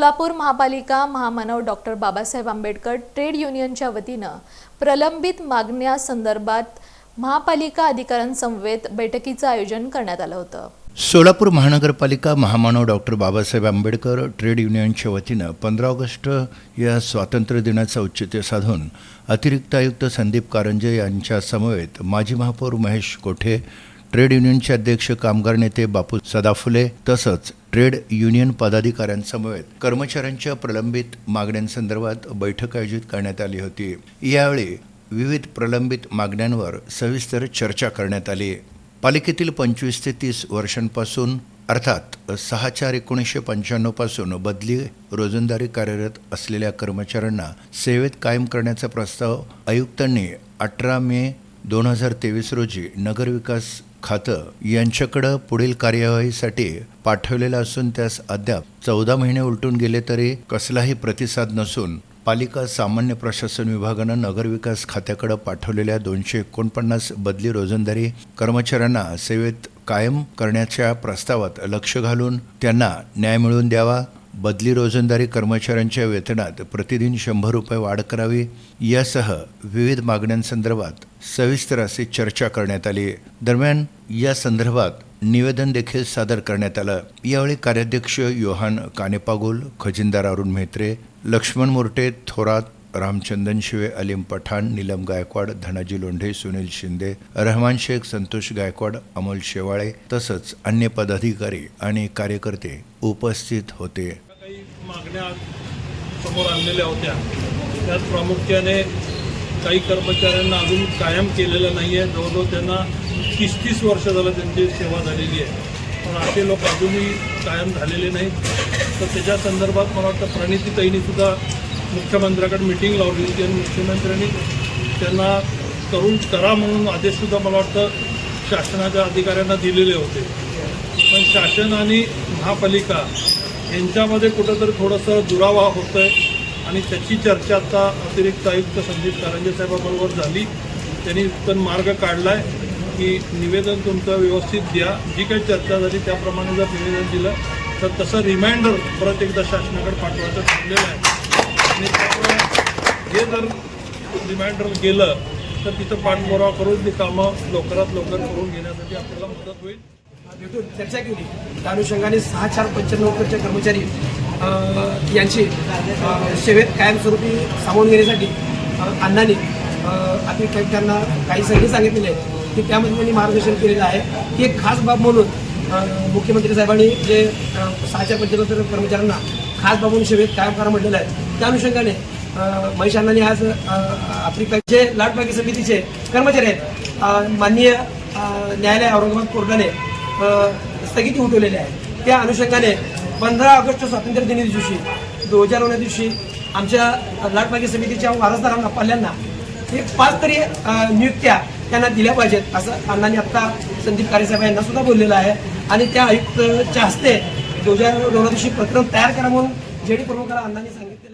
सोलापूर महापालिका महामानव doctor Babasaheb Ambedkar trade युनियनच्या वतीनं प्रलंबित मागण्यासंदर्भात महापालिका अधिकाऱ्यांसमवेत बैठकीचं आयोजन करण्यात आलं होतं. सोलापूर महानगरपालिका महामानव डॉक्टर बाबासाहेब आंबेडकर ट्रेड युनियनच्या वतीनं पंधरा ऑगस्ट या स्वातंत्र्य दिनाचं औचित्य साधून अतिरिक्त आयुक्त संदीप कारंजे यांच्या समवेत माजी महापौर महेश कोठे ट्रेड युनियनचे अध्यक्ष कामगार नेते बापू सदाफुले तसंच ट्रेड युनियन पदाधिकाऱ्यांसमवेत कर्मचाऱ्यांच्या प्रलंबित मागण्यांसंदर्भात बैठक आयोजित करण्यात आली होती. यावेळी विविध प्रलंबित मागण्यांवर सविस्तर चर्चा करण्यात आली. पालिकेतील पंचवीस ते तीस वर्षांपासून अर्थात सहा चार एकोणीसशे पंच्याण्णवपासून बदली रोजंदारी कार्यरत असलेल्या कर्मचाऱ्यांना सेवेत कायम करण्याचा प्रस्ताव आयुक्तांनी अठरा मे दोन हजार तेवीस रोजी नगरविकास खातं यांच्याकडं पुढील कार्यवाहीसाठी पाठवलेलं असून त्यास अद्याप चौदा महिने उलटून गेले तरी कसलाही प्रतिसाद नसून पालिका सामान्य प्रशासन विभागानं नगरविकास खात्याकडे पाठवलेल्या दोनशे एकोणपन्नास बदली रोजंदारी कर्मचाऱ्यांना सेवेत कायम करण्याच्या प्रस्तावात लक्ष घालून त्यांना न्याय मिळवून द्यावा बदली रोजंदारी कर्मचाऱ्यांच्या वेतनात प्रतिदिन शंभर रुपये वाढ करावी यासह विविध मागण्यांसंदर्भात सविस्तर अशी चर्चा करण्यात आली. दरम्यान या संदर्भात निवेदन देखील सादर करण्यात आलं. यावेळी कार्याध्यक्ष योहान कानेपागोल खजिनदार अरुण म्हेत्रे लक्ष्मण मोर्टे थोरात रामचंदन शिवे अलीम पठाण नीलम गायकवाड धनाजी लोंढे सुनील शिंदे रहमान शेख संतोष गायकवाड अमोल शेवाळे तसंच अन्य पदाधिकारी आणि कार्यकर्ते उपस्थित होते. मागण्या समोर आणलेल्या होत्या. त्यात प्रामुख्याने काही कर्मचाऱ्यांना अजून कायम केलेलं नाही आहे जवळजवळ त्यांना तीस तीस वर्ष झालं त्यांची सेवा झालेली आहे. पण असे लोक अजूनही कायम झालेले नाहीत. तर त्याच्या संदर्भात मला वाटतं प्रणितीताईंनी सुद्धा मुख्यमंत्र्याकडे मिटिंग लावली होती आणि मुख्यमंत्र्यांनी त्यांना करून करा म्हणून आदेशसुद्धा मला वाटतं शासनाच्या अधिकाऱ्यांना दिलेले होते. पण शासन आणि महापालिका यांच्यामध्ये कुठंतरी थोडंसं दुरावा होतं आहे आणि त्याची चर्चा आता अतिरिक्त आयुक्त संदीप कारंजे साहेबाबरोबर झाली. त्यांनी पण मार्ग काढला आहे की निवेदन तुमचं व्यवस्थित द्या. जी काही चर्चा झाली त्याप्रमाणे जर निवेदन दिलं तर तसं रिमाइंडर परत एकदा शासनाकडे पाठवायचं ठरलेलं आहे. आणि त्यामुळे हे जर रिमाइंडर गेलं तर तिथं पाठपुरावा करून ती कामं लवकरात लवकर करून घेण्यासाठी आपल्याला मदत होईल. भेटून चर्चा केली. त्या अनुषंगाने सहा चार पंच्याण्णवकडचे कर्मचारी यांची सेवेत कायमस्वरूपी सामावून घेण्यासाठी अण्णांनी अ, त्यांना काही संधी सांगितलेले आहेत की त्यामध्ये त्यांनी मार्गदर्शन केलेलं आहे. की एक खास बाब म्हणून मुख्यमंत्री साहेबांनी जे सहाच्या सहा चार पंच्याण्णव कर्मचाऱ्यांना खास बाब म्हणून सेवेत कायम करा म्हटलेलं आहे. त्या अनुषंगाने महेश अण्णांनी आज अ, जे लाटबागी समितीचे कर्मचारी आहेत माननीय न्यायालय औरंगाबाद कोर्टाने स्थगिती उठवलेली आहे. त्या अनुषंगाने पंधरा ऑगस्ट स्वातंत्र्य दिनी दिवशी दोन दिवशी आमच्या लाटमागी समितीच्या वारसदारांना पाल्यांना एक पाच तरी नियुक्त्या त्यांना दिल्या पाहिजेत असं अण्णांनी आत्ता संदीप कारेसाहेब यांना सुद्धा बोललेलं आहे. आणि त्या आयुक्तच्या हस्ते दोन दिवशी प्रकरण तयार करा म्हणून जेडी प्रमुखाला अण्णांनी सांगितलेलं